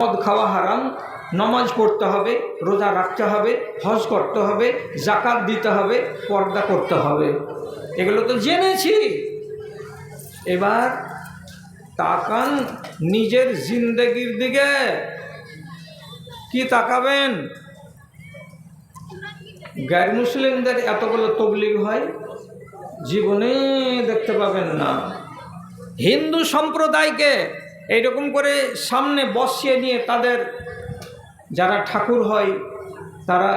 মদ খাওয়া হারাম, নমাজ পড়তে হবে, রোজা রাখতে হবে, হজ করতে হবে জাকাত দিতে হবে, পর্দা করতে হবে। এগুলো তো জেনেছি। এবার তাকান নিজের জিন্দগির দিকে। কি তাকাবেন? গ্যার মুসলিমদের এতগুলো তবলিগ হয়, জীবনে দেখতে পাবেন না। হিন্দু সম্প্রদায়কে এইরকম করে সামনে বসিয়ে নিয়ে তাদের যারা ঠাকুর হয়, তারা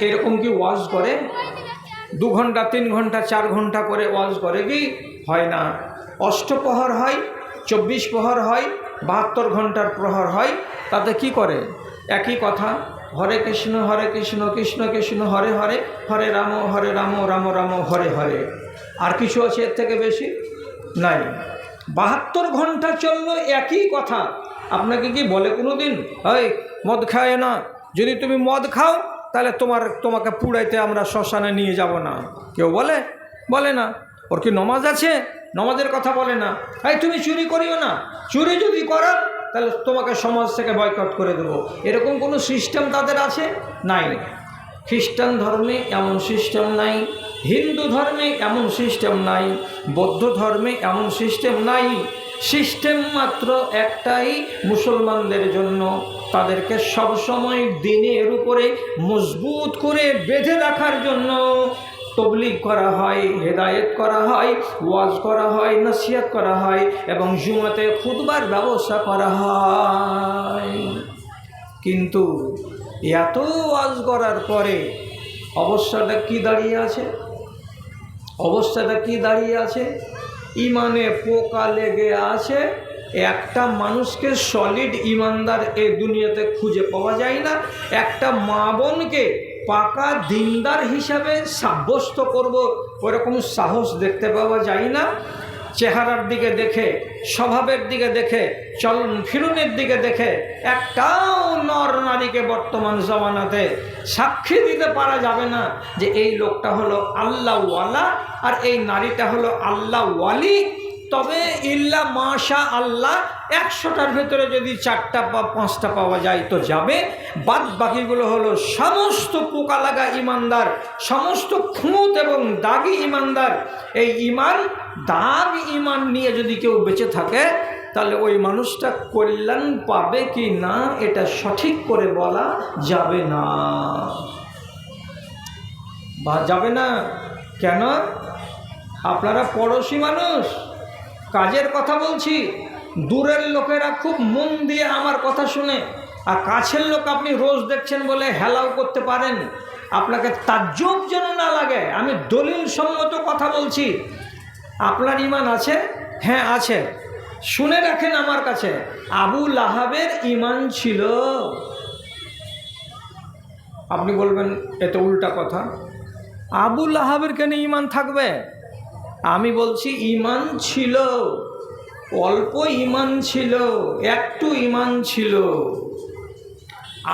এরকম কি ওয়াজ করে? দু ঘণ্টা, তিন ঘণ্টা, চার ঘণ্টা করে ওয়াজ করে কি? হয় না। অষ্টপ্রহর হয়, চব্বিশ প্রহর হয়, বাহাত্তর ঘণ্টার প্রহর হয়, তাতে কি করে? একই কথা। হরে কৃষ্ণ হরে কৃষ্ণ কৃষ্ণ কৃষ্ণ, হরে হরে হরে রাম হরে রাম রাম রাম, হরে হরে। আর কিছু আছে এর থেকে বেশি? নাই। বাহাত্তর ঘণ্টা চলল একই কথা। আপনাকে কি বলে কোনো দিন হয় মদ খায় না। যদি তুমি মদ খাও, তাহলে তোমার, তোমাকে পুড়াইতে আমরা শ্মশানে নিয়ে যাব না। কেউ বলে? বলে না। ওর কি নমাজ আছে? নমাজের কথা বলে না। এই, তুমি চুরি করিও না। চুরি যদি করো, তাহলে তোমাকে সমাজ থেকে বয়কট করে দেবো। এরকম কোনো সিস্টেম তাদের আছে? নাই। খ্রিস্টান ধর্মে এমন সিস্টেম নাই, হিন্দু ধর্মে এমন সিস্টেম নাই, বৌদ্ধ ধর্মে এমন সিস্টেম নাই। সিস্টেম মাত্র একটাই মুসলমানদের জন্য। তাদেরকে সবসময় দিনের উপরে মজবুত করে বেঁধে রাখার জন্য তবলিগ করা হয়, হেদায়েত করা হয়, ওয়াজ করা হয় নসিহত করা হয় এবং জুমাতে খুদবার ব্যবস্থা করা হয়। কিন্তু এত ওয়াজ করার পরে অবস্থাটা কি দাঁড়িয়ে আছে? অবস্থাটা কি দাঁড়িয়ে আছে? ইমানে পোকা লেগে আছে, একটা মানুষকে সলিড ইমানদার এ দুনিয়াতে খুঁজে পাওয়া যায় না। একটা মা বোনকে পাকা দিনদার হিসাবে সাব্যস্ত করব, ওরকম সাহস দেখতে পাওয়া যায় না। চেহারার দিকে দেখে, স্বভাবের দিকে দেখে, চলন ফিরুনের দিকে দেখে, একটাও নর নারীকে বর্তমান জমানাতে সাক্ষী দিতে পারা যাবে না যে এই লোকটা হলো আল্লাহওয়ালা আর এই নারীটা হলো আল্লাহ ওয়ালি তবে ইল্লা মাশা আল্লাহ একশোটার ভেতরে যদি চারটা বা পাঁচটা পাওয়া যায় তো যাবে। বাদ বাকিগুলো হলো সমস্ত পোকা লাগা ইমানদার, সমস্ত খুঁত এবং দাগি ইমানদার। এই ইমান, দাগ ইমান নিয়ে যদি কেউ বেঁচে থাকে, তাহলে ওই মানুষটা কল্যাণ পাবে কি না, এটা সঠিক করে বলা যাবে না। বা যাবে না? কেন? আপনারা পড়োশি মানুষ। কাজের কথা বলছি, দূরের লোকেরা খুব মন দিয়ে আমার কথা শুনে, আর কাছের লোক আপনি রোজ দেখছেন বলে হেলাও করতে পারেন। আপনাকে তাজ্জব যেন না লাগে, আমি দলিল সম্মত কথা বলছি। আপনার ইমান আছে? হ্যাঁ আছে। শুনে রাখেন আমার কাছে, আবু লাহাবের ইমান ছিল। আপনি বলবেন এত উল্টা কথা। আবু লাহাবের কেন ইমান থাকবে? আমি বলছি ইমান ছিল, অল্প ইমান ছিল, একটু ইমান ছিল।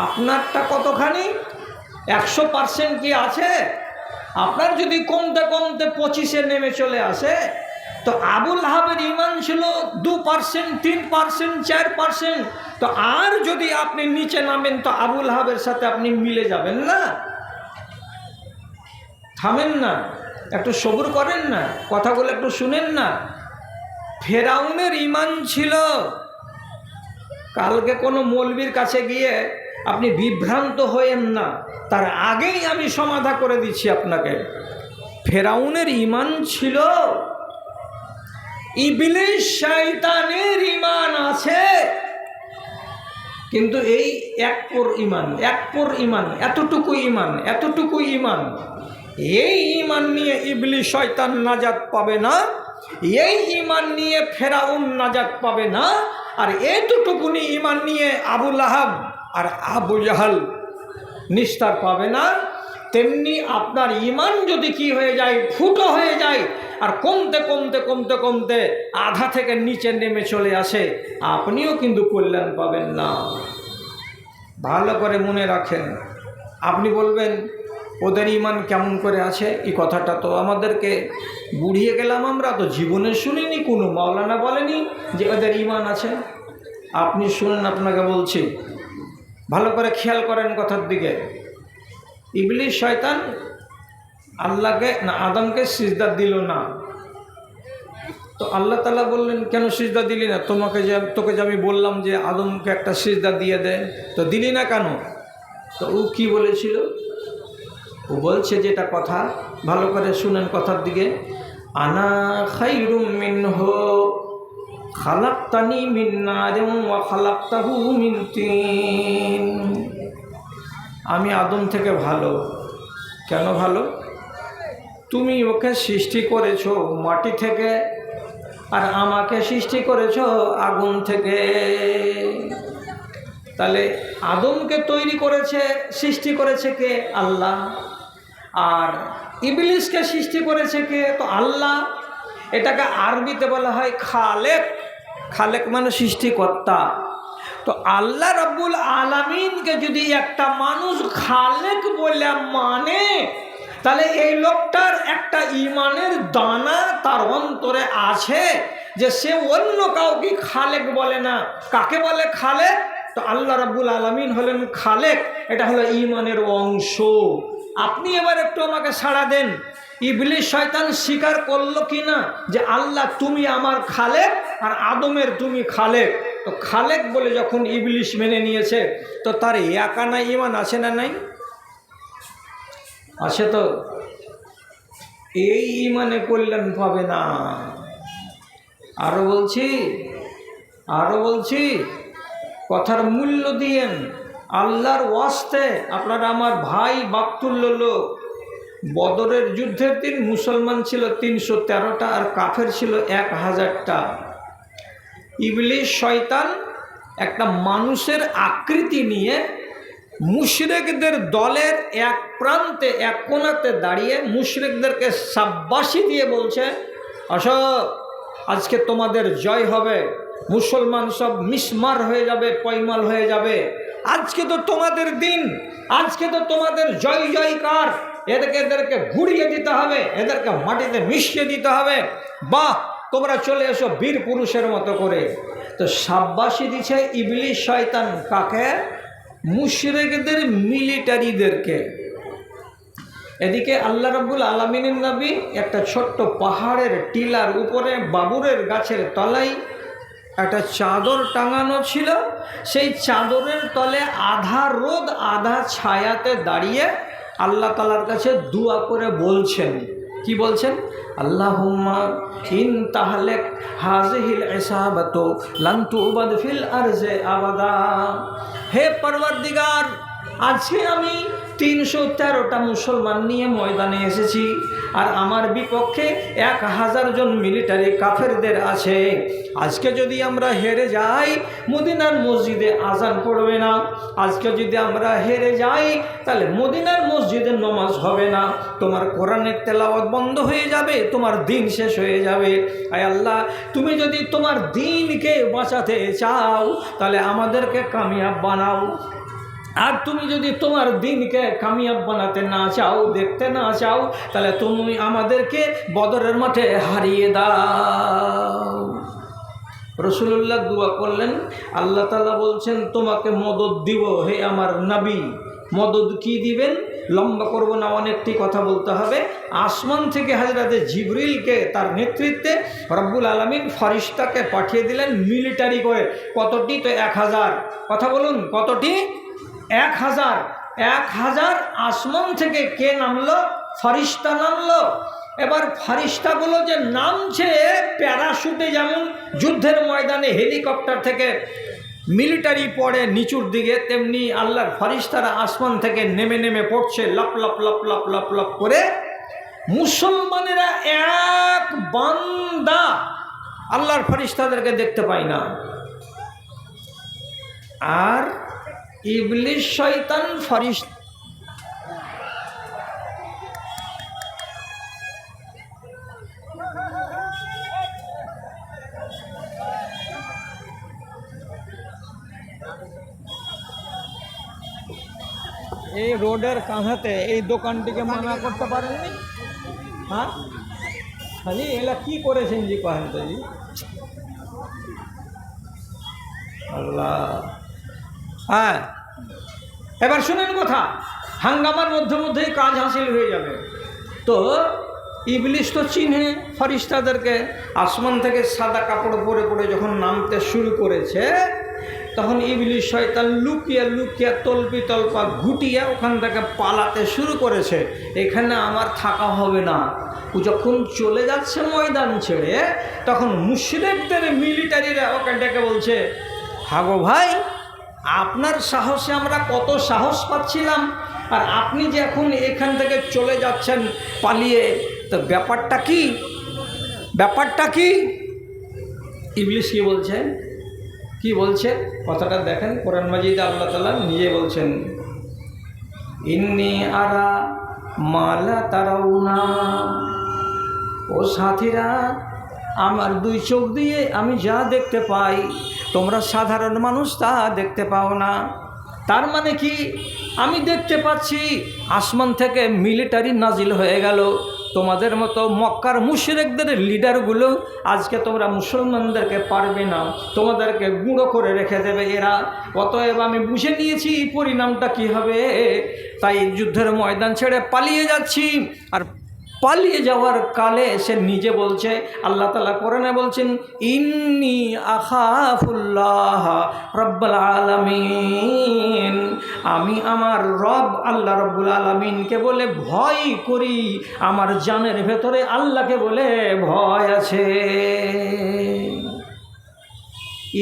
আপনারটা কতখানি? একশো পার্সেন্ট কি আছে? আপনার যদি কমতে কমতে পঁচিশে নেমে চলে আসে, তো আবুল হাবের ইমান ছিল দু পার্সেন্ট, তিন পার্সেন্ট, চার পার্সেন্ট। তো আর যদি আপনি নিচে নামেন, তো আবুল হাবের সাথে আপনি মিলে যাবেন না। থামেন না। একটু সবুর করেন না কথাগুলো একটু শুনেন না। ফেরাউনের ইমান ছিল। কালকে কোনো মৌলবীর কাছে গিয়ে আপনি বিভ্রান্ত হয়েন না, তার আগেই আমি সমাধা করে দিচ্ছি আপনাকে। ফেরাউনের ইমান ছিল। ইবলিশ শয়তানের ইমান আছে। কিন্তু এই এক পর ইমান এক পর ইমান এতটুকু ইমান এতটুকু ইমান এই ইমান নিয়ে ইবলি শয়তান নাজাত পাবে না, এই ইমান নিয়ে ফেরাউন নাজাত পাবে না, আর এতটুকুনি ইমান নিয়ে আবুল আহাব আর আবু জাহাল নিস্তার পাবে না, তেমনি আপনার ইমান যদি কি হয়ে যায়, ফুটো হয়ে যায়, আর কমতে কমতে কমতে কমতে আধা থেকে নিচে নেমে চলে আসে, আপনিও কিন্তু কল্যাণ পাবেন না। ভালো করে মনে রাখেন, আপনি বলবেন ওদের ইমান কেমন করে আছে? এই কথাটা তো আমাদেরকে বুড়িয়ে গেলাম আমরা, তো জীবনে শুনিনি, কোনো মাওলানা বলেনি যে ওদের ইমান আছে। আপনি শুনুন, আপনাকে বলছি, ভালো করে খেয়াল করেন কথার দিকে। ইবলিশ শয়তান আল্লাহকে, না, আদমকে সিজদা দিল না। তো আল্লাহ তালা বললেন, কেন সিজদা দিলি না? তোমাকে যে, তোকে যে আমি বললাম যে আদমকে একটা সিজদা দিয়ে দে, তো দিলি না কেন? তো ও কি বলেছিল? ও বলছে যেটা কথা, ভালো করে শুনেন কথার দিকে। আনা খাইরুম মিনহ, খালাক্তানি মিন নারিম ওয়া খালাক্তাহু মিন তিন। আমি আদম থেকে ভালো। কেন ভালো? তুমি ওকে সৃষ্টি করেছ মাটি থেকে, আর আমাকে সৃষ্টি করেছ আগুন থেকে। তাহলে আদমকে তৈরি করেছে, সৃষ্টি করেছে কে? আল্লাহ। আর ইবলিসকে সৃষ্টি করেছে কে? তো আল্লাহ। এটাকে আরবিতে বলা হয় খালেক। খালেক মানে সৃষ্টিকর্তা। তো আল্লাহ রব্বুল আলামিনকে যদি একটা মানুষ খালেক বলে মানে তাহলে এই লোকটার একটা ইমানের দানা তার অন্তরে আছে যে সে অন্য কাউকে খালেক বলে না। কাকে বলে খালেক? তো আল্লাহ রাব্বুল আলামিন হলেন খালেক। এটা হলো ইমানের অংশ। আপনি এবার একটু আমাকে সাড়া দেন। ইবলিশ শয়তান স্বীকার করল কি না যে আল্লাহ তুমি আমার খালেক আর আদমের তুমি খালেক। তো খালেক বলে যখন ইবলিশ মেনে নিয়েছে, তো তার একা একানা ইমান আছে না নাই? আছে তো? এই ইমানে কল্যাণ পাবে না। আরও বলছি আরও বলছি, কথার মূল্য দিয়েন। আল্লাহর ওয়াস্তে আপনারা আমার ভাই বাপতুল্য লোক। বদরের যুদ্ধের দিন মুসলমান ছিল তিনশো তেরোটা আর কাফের ছিল এক হাজারটা। ইবলিশ শয়তান একটা মানুষের আকৃতি নিয়ে মুশরেকদের দলের এক প্রান্তে, এক কোনাতে দাঁড়িয়ে মুশরেকদেরকে সাব্বাসি দিয়ে বলছে, অশোক, আজকে তোমাদের জয় হবে। মুসলমান সব মিসমার হয়ে যাবে, পয়মাল হয়ে যাবে। আজকে তো তোমাদের দিন, আজকে তো তোমাদের জয় জয়কার। এদেরকে এদেরকে ঘুরিয়ে দিতে হবে, এদেরকে মাটিতে মিশিয়ে দিতে হবে। বাহ, তোমরা চলে এসো বীর পুরুষের মতো করে। তো সাব্বাসী দিচ্ছে ইবলিশ শয়তান কাকে? মুশরেকদের, মিলিটারিদেরকে। এদিকে আল্লাহ রাব্বুল আলমিনের নবী একটা ছোট্ট পাহাড়ের টিলার উপরে বাবুরের গাছের তলায় একটা চাদর টাঙানো ছিল। সেই চাদরের তলে আধা রোদ, আধা ছায়াতে দাঁড়িয়ে আল্লাহ তালার কাছে দুয়া করে বলছেন। কি বলছেন? আল্লাহুম্মা ইন তাহলে হাজিহিল এসাবাত লান্তু উবাদ ফিল আরজে আবাদা। হে পরওয়ারদিগার আজকে আমি তিনশো তেরোটা মুসলমান নিয়ে ময়দানে এসেছি আর আমার বিপক্ষে এক হাজার জন মিলিটারি কাফেরদের আছে। আজকে যদি আমরা হেরে যাই, মদিনার মসজিদে আজান পড়বে না। আজকে যদি আমরা হেরে যাই, তাহলে মদিনার মসজিদে নমাজ হবে না। তোমার কোরআনের তেলাওয়াত বন্ধ হয়ে যাবে, তোমার দিন শেষ হয়ে যাবে। আয় আল্লাহ, তুমি যদি তোমার দিনকে বাঁচাতে চাও, তাহলে আমাদেরকে কামিয়াব বানাও। আর তুমি যদি তোমার দিনকে কামিয়াব বানাতে না চাও, দেখতে না চাও, তাহলে তুমি আমাদেরকে বদরের মাঠে হারিয়ে দাও। রসুল্লাহ দোয়া করলেন, আল্লাহ তালা বলছেন, তোমাকে মদত দিব হে আমার নবী। মদত কি দিবেন? লম্বা করব না, অনেকটি কথা বলতে হবে। আসমান থেকে হাজরাতে জিবরিলকে তার নেতৃত্বে রব্বুল আলমিন ফরিস্তাকে পাঠিয়ে দিলেন, মিলিটারি করে। কতটি? তো এক হাজার। কথা বলুন, কতটি? এক হাজার এক হাজার আসমান থেকে কে নামলো? ফরিস্তা নামলো। এবার ফারিস্তাগুলো যে নামছে, প্যারাশুটে যেমন যুদ্ধের ময়দানে হেলিকপ্টার থেকে মিলিটারি পড়ে নিচুর দিকে, তেমনি আল্লাহর ফারিস্তারা আসমান থেকে নেমে নেমে পড়ছে, লপ লপ লপ লপ লপ লপ করে। মুসলমানেরা এক বান্দা আল্লাহর ফারিস্তাদেরকে দেখতে পায় না। আর ইবলিশ শয়তান ফরিস্ত এই রোডের কাঁধাতে এই দোকানটিকে মানা করতে পারেননি? হ্যাঁ? খালি এলা কি করেছেন জি কহেন জি? আল্লাহ। হ্যাঁ। এবার শুনেন কথা। হাঙ্গামার মধ্যে মধ্যেই কাজ হাসিল হয়ে যাবে। তো ইবলিশ তো চিনে ফরিস্তাদেরকে। আসমান থেকে সাদা কাপড় পরে পরে যখন নামতে শুরু করেছে, তখন ইবলিশ শয়তান লুকিয়ে লুকিয়ে তলপি তলপা ঘুটিয়ে ওখান থেকে পালাতে শুরু করেছে। এখানে আমার থাকা হবে না। যখন চলে যাচ্ছে ময়দান ছেড়ে, তখন মুশরিকদের মিলিটারিরা ওকে ডেকে বলছে, হাগো ভাই আপনার সাহসে আমরা কত সাহস পাচ্ছিলাম, আর আপনি যে এখন এখান থেকে চলে যাচ্ছেন পালিয়ে, তো ব্যাপারটা কি? ব্যাপারটা কি? ইংলিশ কি বলছে? কি বলছে? কথাটা দেখেন, কোরআন মাজিদ আল্লাহ তালা নিজে বলছেন, ইন্নি আরা মালা তারাও না ও সাথীরা আমার দুই চোখ দিয়ে আমি যা দেখতে পাই, তোমরা সাধারণ মানুষ তা দেখতে পাও না। তার মানে কি? আমি দেখতে পাচ্ছি আসমান থেকে মিলিটারি নাজিল হয়ে গেল। তোমাদের মতো মক্কার মুশরেকদের লিডারগুলো আজকে তোমরা মুসলমানদেরকে পারবে না। তোমাদেরকে গুঁড়ো করে রেখে দেবে এরা। অতএব আমি বুঝে নিয়েছি পরিণামটা কি হবে। তাই যুদ্ধের ময়দান ছেড়ে পালিয়ে যাচ্ছি। আর পালিয়ে যাওয়ার কালে সে নিজে বলছে, আল্লাহ তালা কোরআনে বলছেন, ইন্নি আখাফুল্লাহ রব্বাল আলামিন। আমি আমার রব আল্লাহ রব্বুল আলমিনকে বলে ভয় করি, আমার জানের ভেতরে আল্লাহকে বলে ভয় আছে।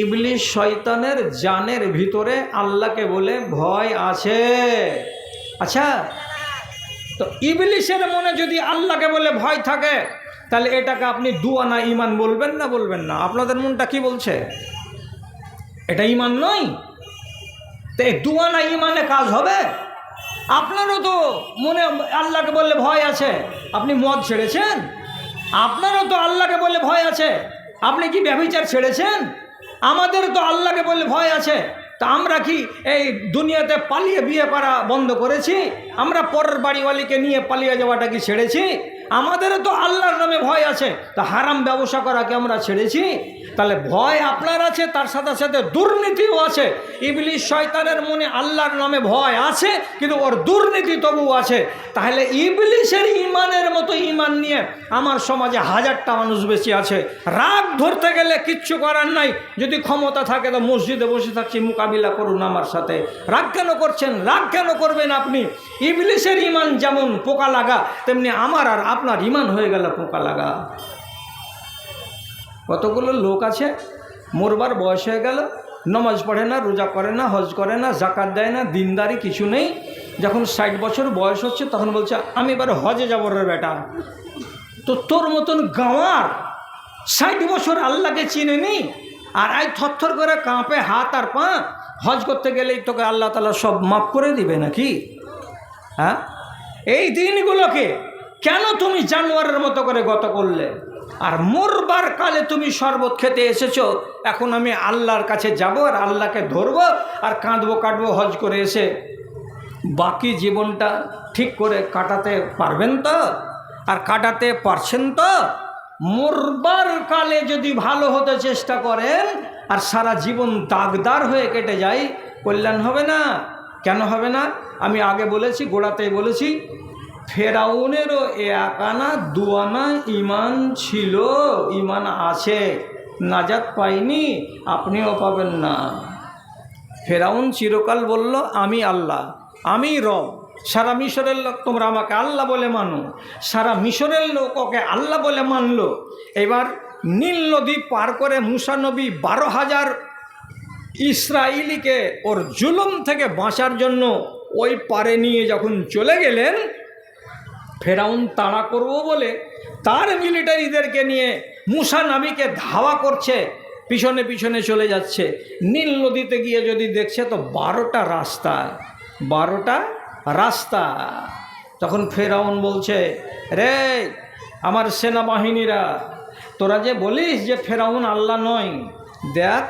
ইবলিশ শয়তানের জানের ভিতরে আল্লাহকে বলে ভয় আছে। আচ্ছা তো ইবলিশের মনে যদি আল্লাহকে বলে ভয় থাকে, তাহলে এটাকে আপনি দুয়ানা ইমান বলবেন না বলবেন না। আপনাদের মনটা কি বলছে? এটা ইমান নয়। তো এই দুয়ানা ইমানে কাজ হবে? আপনারও তো মনে আল্লাহকে বললে ভয় আছে। আপনি মদ ছেড়েছেন? আপনারও তো আল্লাহকে বললে ভয় আছে। আপনি কি ব্যবচার ছেড়েছেন? আমাদের তো আল্লাহকে বললে ভয় আছে। তা আমরা কি এই দুনিয়াতে পালিয়ে বিয়ে করা বন্ধ করেছি? আমরা পরের বাড়িওয়ালিকে নিয়ে পালিয়ে যাওয়াটা কি ছেড়েছি? আমাদেরও তো আল্লাহর নামে ভয় আছে। তা হারাম ব্যবসা করা কি আমরা ছেড়েছি? তাহলে ভয় আপনার আছে, তার সাথে সাথে দুর্নীতিও আছে। ইবলিশ শয়তানের মনে আল্লাহর নামে ভয় আছে, কিন্তু ওর দুর্নীতি তবু আছে। তাহলে ইবলিশের ইমানের মতো ইমান নিয়ে আমার সমাজে হাজারটা মানুষ বেশি আছে। রাগ ধরতে গেলে কিচ্ছু করার নাই। যদি ক্ষমতা থাকে তো মসজিদে বসে থাকছি, মোকাবিলা করুন আমার সাথে। রাগ কেন করছেন? রাগ কেন করবেন আপনি? ইবলিশের ইমান যেমন পোকা লাগা, তেমনি আমার আর আপনার ইমান হয়ে গেল পোকা লাগা। কতগুলো লোক আছে? মরবার বয়স হয়ে গেল, নমাজ পড়ে না, রোজা করে না, হজ করে না, জাকাত দেয় না, দিনদারি কিছু নেই। যখন ষাট বছর বয়স হচ্ছে, তখন বলছে, আমি এবার হজে যাব রে বেটা। তো তোর মতন গাওয়ার ষাট বছর আল্লাহকে চিনে নি আর আই থরথর করে কাঁপে হাত আর পা, হজ করতে গেলেই তোকে আল্লাহ তালা সব মাফ করে দিবে নাকি? হ্যাঁ? এই দিনগুলোকে কেন তুমি জানোয়ারের মতো করে গত করলে? আর মরবার কালে তুমি শরবত খেতে এসেছ। এখন আমি আল্লাহর কাছে যাব আর আল্লাহকে ধরবো আর কাঁদবো কাটবো হজ করে এসে বাকি জীবনটা ঠিক করে কাটাতে পারবেন তো? আর কাটাতে পারছেন তো? মরবার কালে যদি ভালো হতে চেষ্টা করেন আর সারা জীবন দাগদার হয়ে কেটে যায়, কল্যাণ হবে না। কেন হবে না? আমি আগে বলেছি, গোড়াতেই বলেছি ফেরাউনেরও এক আনা দুয়ানা ইমান ছিল ইমান আছে। নাজাত পাইনি, আপনিও পাবেন না। ফেরাউন চিরকাল বলল, আমি আল্লাহ, আমি রব। সারা মিশরের লোক তোমরা আমাকে আল্লাহ বলে মানো। সারা মিশরের লোক ওকে আল্লাহ বলে মানলো। এবার নীল নদী পার করে মুসানবী বারো হাজার ইসরায়েলিকে ওর জুলুম থেকে বাঁচার জন্য ওই পারে নিয়ে যখন চলে গেলেন ফেরাউন তাড়া করব বলে তার মিলিটারিদেরকে নিয়ে মুসা নাবিকে ধাওয়া করছে, পিছনে পিছনে চলে যাচ্ছে। নীল নদীতে গিয়ে যদি দেখছে তো বারোটা রাস্তা বারোটা রাস্তা। তখন ফেরাউন বলছে, রে, আমার সেনাবাহিনীরা, তোরা যে বলিস যে ফেরাউন আল্লাহ নয়, দেখ,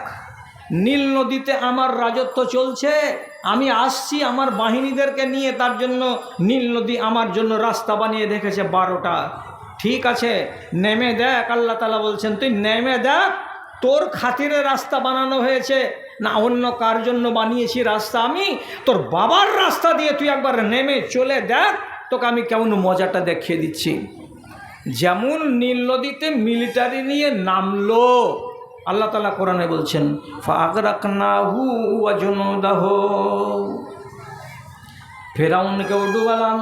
নীল নদীতে আমার রাজত্ব চলছে আমি আসছি আমার বাহিনীদেরকে নিয়ে, তার জন্য নীল নদী আমার জন্য রাস্তা বানিয়ে রেখেছে বারোটা। ঠিক আছে, নেমে দেখ, আল্লাহ তালা বলছেন, তুই নেমে দেখ, তোর খাতিরে রাস্তা বানানো হয়েছে। না, অন্য কার জন্য বানিয়েছি রাস্তা আমি? তোর বাবার রাস্তা দিয়ে তুই একবার নেমে চলে দেখ, তোকে আমি কেমন মজাটা দেখিয়ে দিচ্ছি। যেমন নীল নদীতে মিলিটারি নিয়ে নামলো। আল্লাহ তালা কোরআনে বলছেন ফেরাউনকেও ডুবালাম,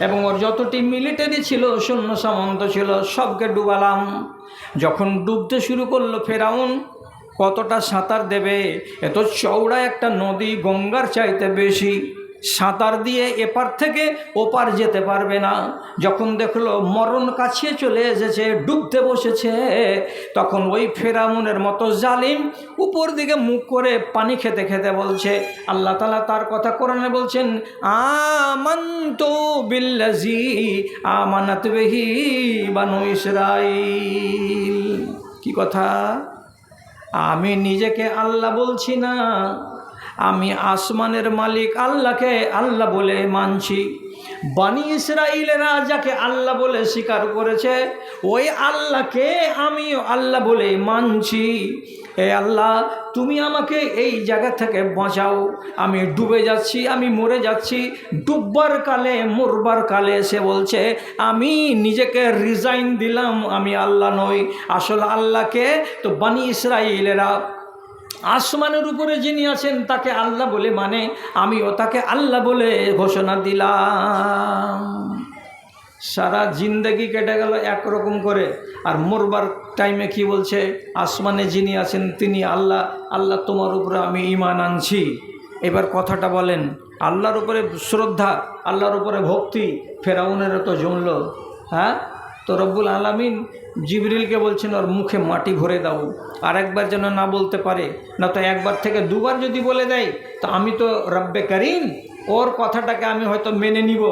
এবং ওর যতটি মিলিটারি ছিল, সৈন্য সামন্ত ছিল, সবকে ডুবালাম। যখন ডুবতে শুরু করল ফেরাউন, কতটা সাঁতার দেবে? এত চওড়া একটা নদী গঙ্গার চাইতে বেশি। সাঁতার দিয়ে এপার থেকে ওপার যেতে পারবে না। যখন দেখল মরণ কাছিয়ে চলে এসেছে, ডুবতে বসেছে, তখন ওই ফেরামুনের মতো জালিম উপর দিকে মুখ করে পানি খেতে খেতে বলছে, আল্লাহ তালা তার কথা কোরআনে বলছেন, আমন্ত বিল্লাজি আমানাত বেহি বানু ইসরাইল কি কথা? আমি নিজেকে আল্লাহ বলছি না আমি আসমানের মালিক আল্লাহকে আল্লাহ বলে মানছি। বানি ইসরাইলেরা যাকে আল্লাহ বলে স্বীকার করেছে। ওই আল্লাহকে আমিও আল্লাহ বলে মানছি। এ আল্লাহ, তুমি আমাকে এই জায়গা থেকে বাঁচাও। আমি ডুবে যাচ্ছি, আমি মরে যাচ্ছি। ডুববার কালে, মরবার কালে সে বলছে, আমি নিজেকে রিজাইন দিলাম, আমি আল্লাহ নই। আসল আল্লাহকে তো বানি ইসরাইলেরা আসমানের উপরে যিনি আছেন, তাকে আল্লাহ বলে মানে আমিও তাকে আল্লাহ বলে ঘোষণা দিলাম। সারা জিন্দগি কেটে গেল একরকম করে। আর মরবার টাইমে কি বলছে? আসমানে যিনি আছেন, তিনি আল্লাহ আল্লাহ তোমার উপরে আমি ইমান আনছি। এবার কথাটা বলেন, আল্লাহর উপরে শ্রদ্ধা, আল্লাহর উপরে ভক্তি, ফেরাউনেরও তো জমল হ্যাঁ? তো রব্বুল আলামিন জিবরিলকে বলছেন, ওর মুখে মাটি ভরে দাও। আর একবার যেন না বলতে পারে, না তো একবার থেকে দুবার যদি বলে দেয়, তো আমি তো রব্বে করিম, ওর কথাটাকে আমি হয়তো মেনে নিব।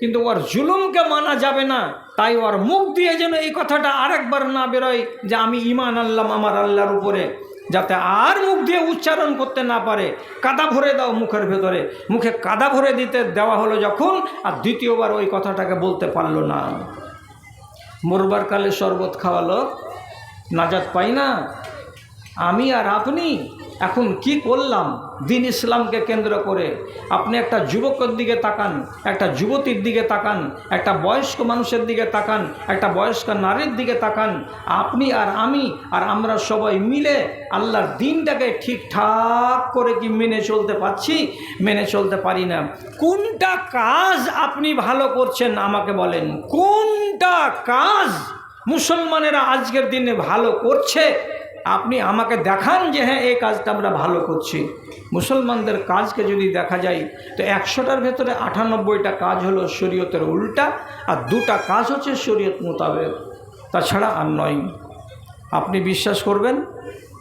কিন্তু ওর জুলুমকে মানা যাবে না, তাই ওর মুখ দিয়ে যেন এই কথাটা আরেকবার না বেরোয় যে আমি ইমান আল্লাম আমার আল্লাহর উপরে, যাতে আর মুখ দিয়ে উচ্চারণ করতে না পারে। কাদা ভরে দাও মুখের ভেতরে। মুখে কাদা ভরে দিতে দেওয়া হলো যখন, আর দ্বিতীয়বার ওই কথাটাকে বলতে পারল না। মরবার কালে শরবত খাওয়ালো নাজাত পাই না? আমি আর আপনি? এখন কি করলাম? দিন ইসলামকে কেন্দ্র করে। আপনি একটা যুবকের দিকে তাকান, একটা যুবতীর দিকে তাকান, একটা বয়স্ক মানুষের দিকে তাকান, একটা বয়স্ক নারীর দিকে তাকান। আপনি আর আমি আর আমরা সবাই মিলে আল্লাহর দিনটাকে ঠিকঠাক করে কি মেনে চলতে পারছি? মেনে চলতে পারি না। কোনটা কাজ আপনি ভালো করছেন আমাকে বলেন। কোনটা কাজ মুসলমানেরা আজকের দিনে ভালো করছে? আপনি আমাকে দেখান যে হ্যাঁ এই কাজটা আমরা ভালো করছি। মুসলমানদের কাজকে যদি দেখা যায়, তো একশোটার ভেতরে আটানব্বইটা কাজ হলো শরীয়তের উল্টা, আর দুটা কাজ হচ্ছে শরীয়ত মোতাবেক। তাছাড়া আর নয়। আপনি বিশ্বাস করবেন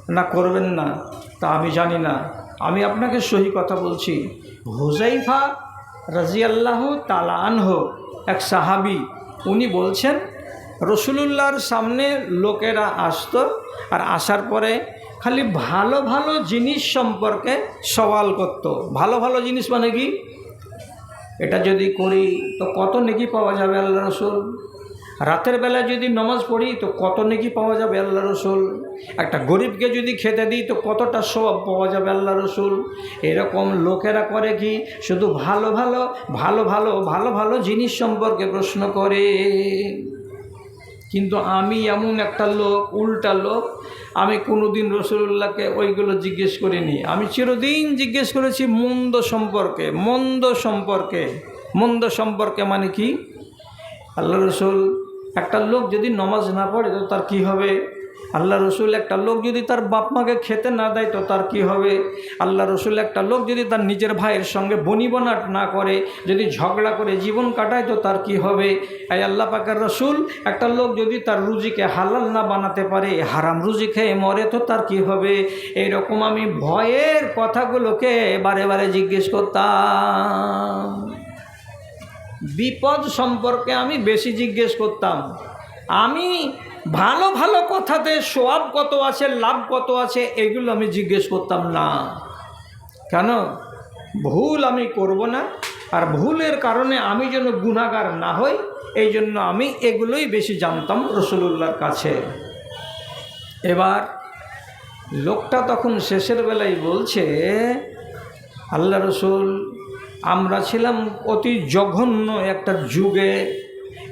না করবেন না, তা আমি জানি না। আমি আপনাকে সহি কথা বলছি। হুজাইফা রাজিয়াল্লাহ তালা আনহ, এক সাহাবি, উনি বলছেন রসুলুল্লাহর সামনে লোকেরা আসতো আর আসার পরে খালি ভালো ভালো জিনিস সম্পর্কে সওয়াল করত। ভালো ভালো জিনিস মানে কি? এটা যদি করি তো কত নেকি পাওয়া যাবে আল্লাহ রসুল? রাতের বেলা যদি নমাজ পড়ি তো কত নেকি পাওয়া যাবে আল্লাহ রসুল? একটা গরিবকে যদি খেতে দিই তো কতটা স্বভাব পাওয়া যাবে আল্লাহ রসুল? এরকম লোকেরা করে কি? শুধু ভালো ভালো ভালো ভালো ভালো ভালো জিনিস সম্পর্কে প্রশ্ন করে। কিন্তু আমি এমন একটা লোক, উল্টা লোক, আমি কোনোদিন রসুল্লাহকে ওইগুলো জিজ্ঞেস করিনি। আমি চিরদিন জিজ্ঞেস করেছি মন্দ সম্পর্কে মন্দ সম্পর্কে। মন্দ সম্পর্কে মানে কি? আল্লাহ রসুল, একটা লোক যদি নমাজ না পড়ে তো তার কি হবে? আল্লাহ রসুল একটা লোক যদি তার বাপ মাকে খেতে না দেয় তো তার কি হবে? আল্লাহ রসুল একটা লোক যদি তার নিজের ভাইয়ের সঙ্গে বনিবনাট না করে, যদি ঝগড়া করে জীবন কাটায় তো তার কি হবে? এই আল্লাহ পাকের রসুল একটা লোক যদি তার রুজিকে হালাল না বানাতে পারে, হারাম রুজি খেয়ে মরে তো তার কি হবে? এইরকম আমি ভয়ের কথাগুলোকে বারে বারে জিজ্ঞেস করতাম। বিপদ সম্পর্কে আমি বেশি জিজ্ঞেস করতাম। আমি ভালো ভালো কথাতে সোয়াব কত আছে, লাভ কত আছে, এগুলো আমি জিজ্ঞেস করতাম না। কেন? ভুল আমি করব না, আর ভুলের কারণে আমি যেন গুণাগার না হই এই জন্য আমি এগুলোই বেশি জানতাম রসুলুল্লাহর কাছে। এবার লোকটা তখন শেষের বেলায় বলছে, আল্লাহ রসুল, আমরা ছিলাম অতি জঘন্য একটা যুগে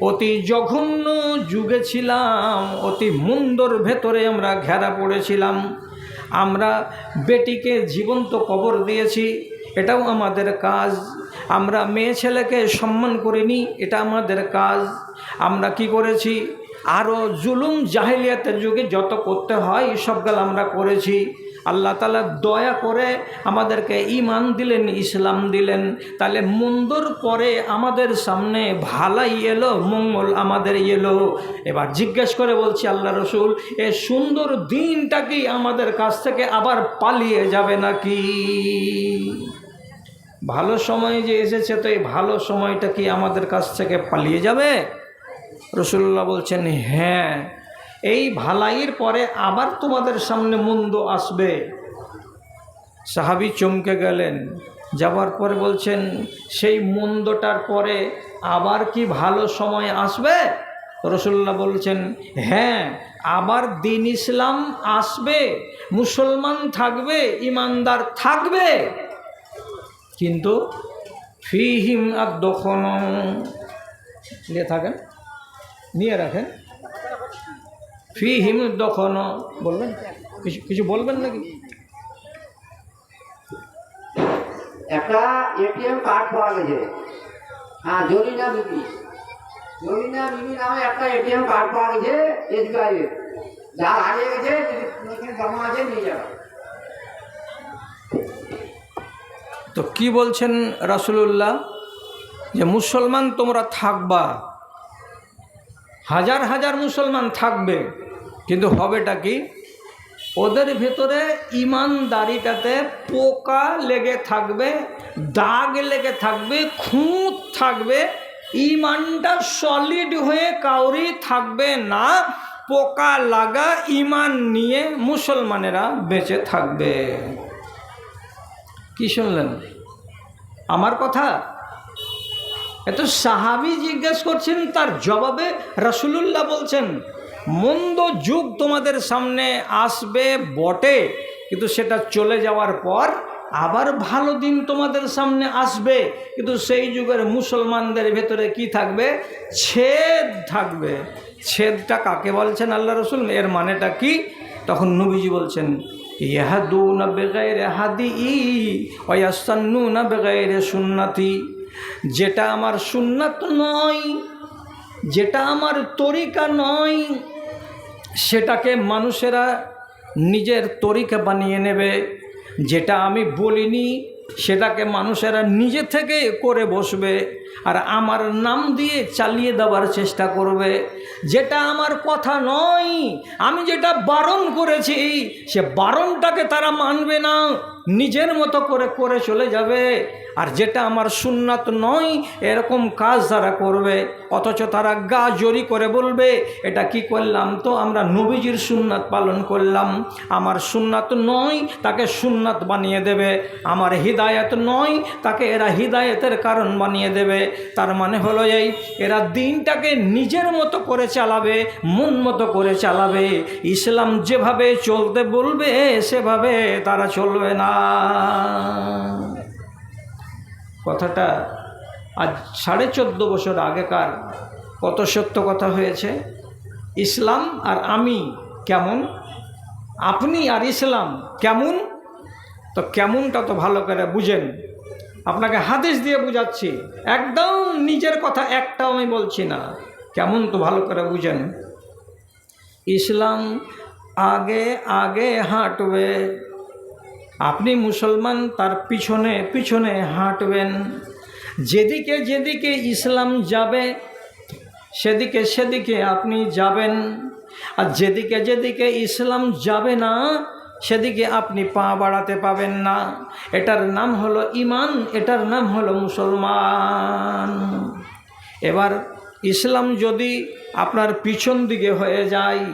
অতি জঘন্য যুগে ছিলাম, অতি মুন্দর ভেতরে আমরা ঘেরা পড়েছিলাম। আমরা বেটিকে জীবন্ত কবর দিয়েছি, এটাও আমাদের কাজ। আমরা মেয়ে ছেলেকে সম্মান করিনি, এটা আমাদের কাজ। আমরা কি করেছি? আরও জুলুম জাহিলিয়াতের যুগে যত করতে হয় সবগুলো আমরা করেছি। আল্লাহ তালা দয়া করে আমাদেরকে ইমান দিলেন, ইসলাম দিলেন। তাহলে মন্দর পরে আমাদের সামনে ভালাই এলো, মঙ্গল আমাদের এলো। এবার জিজ্ঞেস করে বলছি, আল্লাহ রসুল, এ সুন্দর দিনটা কি আমাদের কাছ থেকে আবার পালিয়ে যাবে নাকি? ভালো সময় যে এসেছে, তো এই ভালো সময়টা কি আমাদের কাছ থেকে পালিয়ে যাবে? রসুল্লাহ বলছেন হ্যাঁ। এই ভালাইয়ের পরে আবার তোমাদের সামনে মন্দ আসবে। সাহাবি চমকে গেলেন, যাবার পরে বলছেন, সেই মন্দটার পরে আবার কি ভালো সময় আসবে? রসুল্লাহ বলছেন হ্যাঁ আবার দিন ইসলাম আসবে, মুসলমান থাকবে, ইমানদার থাকবে। কিন্তু ফিহিম আর দখন নিয়ে থাকেন নিয়ে রাখেন ফি হিম দখন বলবেন? কিছু কিছু বলবেন নাকি? একটা এটিএম কার্ড পাওয়া গেছে। হ্যাঁ জরিনা বিবি জরিনা বিবি নামে একটা এটিএম কার্ড পাওয়া গেছে এসবিআই এর যার হারিয়ে গেছে জমা আছে নিয়ে যাবে। তো কি বলছেন রাসুলুল্লাহ? যে মুসলমান তোমরা থাকবা। হাজার হাজার মুসলমান থাকবে, কিন্তু হবেটা কি? ওদের ভেতরে ইমানদারিটাতে পোকা লেগে থাকবে, দাগ লেগে থাকবে, খুঁত থাকবে, ইমানটা সলিড হয়ে কাউরি থাকবে না, পোকা লাগা ইমান নিয়ে মুসলমানেরা বেঁচে থাকবে। কি শুনলেন? আমার কথা? এত সাহাবি জিজ্ঞেস করছেন, তার জবাবে রসুলুল্লাহ বলছেন, মন্দ যুগ তোমাদের সামনে আসবে বটে, কিন্তু সেটা চলে যাওয়ার পর আবার ভালো দিন তোমাদের সামনে আসবে, কিন্তু সেই যুগের মুসলমানদের ভেতরে কি থাকবে? ছেদ থাকবে। ছেদটা কাকে বলছেন আল্লাহ রসুল? এর মানেটা কি? তখন নবীজি বলছেন ইহাদু না বেগাইরে হাদি ই ওয়াসান্নু না বেগাইরে সুন্নাতি। যেটা আমার সুন্নাত নয়, যেটা আমার তরিকা নয়, সেটাকে মানুষেরা নিজের তরিকা বানিয়ে নেবে। যেটা আমি বলিনি, সেটাকে মানুষেরা নিজে থেকে করে বসবে আর আমার নাম দিয়ে চালিয়ে দেওয়ার চেষ্টা করবে। যেটা আমার কথা নয়, আমি যেটা বারণ করেছি, সে বারণটাকে তারা মানবে না। নিজের মতো করে করে চলে যাবে। আর যেটা আমার সুন্নাত নয়, এরকম কাজ তারা করবে, অথচ তারা গা জড়ি করে বলবে, এটা কি করলাম তো? আমরা নবীজির সুন্নাত পালন করলাম। আমার সুন্নাত নয়, তাকে সুন্নাত বানিয়ে দেবে। আমার হৃদায়ত নয়, তাকে এরা হৃদায়তের কারণ বানিয়ে দেবে। তার মানে হলো এই, এরা দিনটাকে নিজের মতো করে চালাবে, মন মতো করে চালাবে। ইসলাম যেভাবে চলতে বলবে, সেভাবে তারা চলবে না। কথাটা আজ সাড়ে চোদ্দ বছর আগেকার কত সত্য কথা হয়েছে? ইসলাম আর আমি কেমন? আপনি আর ইসলাম কেমন? তো কেমনটা তো ভালো করে বুঝেন। আপনাকে হাদিস দিয়ে বুঝাচ্ছি, একদম নিজের কথা একটাও আমি বলছি না। কেমন তো ভালো করে বুঝেন। ইসলাম আগে আগে হাঁটবে আপনি মুসলমান, তার পিছনে পিছনে হাঁটবেন। যেদিকে যেদিকে ইসলাম যাবে, সেদিকে সেদিকে আপনি যাবেন। আর যেদিকে যেদিকে ইসলাম যাবে না, সেদিকে আপনি পা বাড়াতে পাবেন না। এটার নাম হলো ইমান, এটার নাম হলো মুসলমান। এবার ইসলাম যদি আপনার পিছন দিকে হয়ে যায়,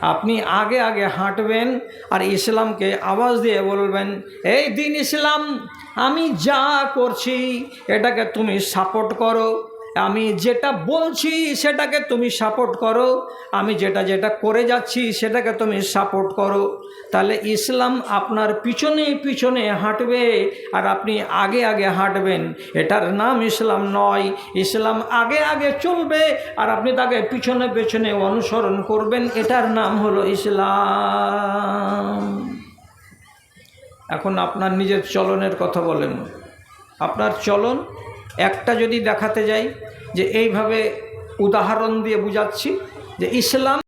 আপনি আগে আগে হাঁটবেন আর ইসলামকে আওয়াজ দিয়ে বলবেন, এই দিন ইসলাম, আমি যা করছি, এটাকে তুমি সাপোর্ট করো। আমি যেটা বলছি সেটাকে তুমি সাপোর্ট করো। আমি যেটা যেটা করে যাচ্ছি সেটাকে তুমি সাপোর্ট করো। তাহলে ইসলাম আপনার পিছনে পিছনে হাঁটবে আর আপনি আগে আগে হাঁটবেন। এটার নাম ইসলাম নয়। ইসলাম আগে আগে চলবে আর আপনি তাকে পিছনে পেছনে অনুসরণ করবেন। এটার নাম হলো ইসলাম। এখন আপনার নিজের চলনের কথা বলেন। আপনার চলন একটা যদি দেখাতে যাই যে এইভাবে উদাহরণ দিয়ে বুঝাচ্ছি যে ইসলাম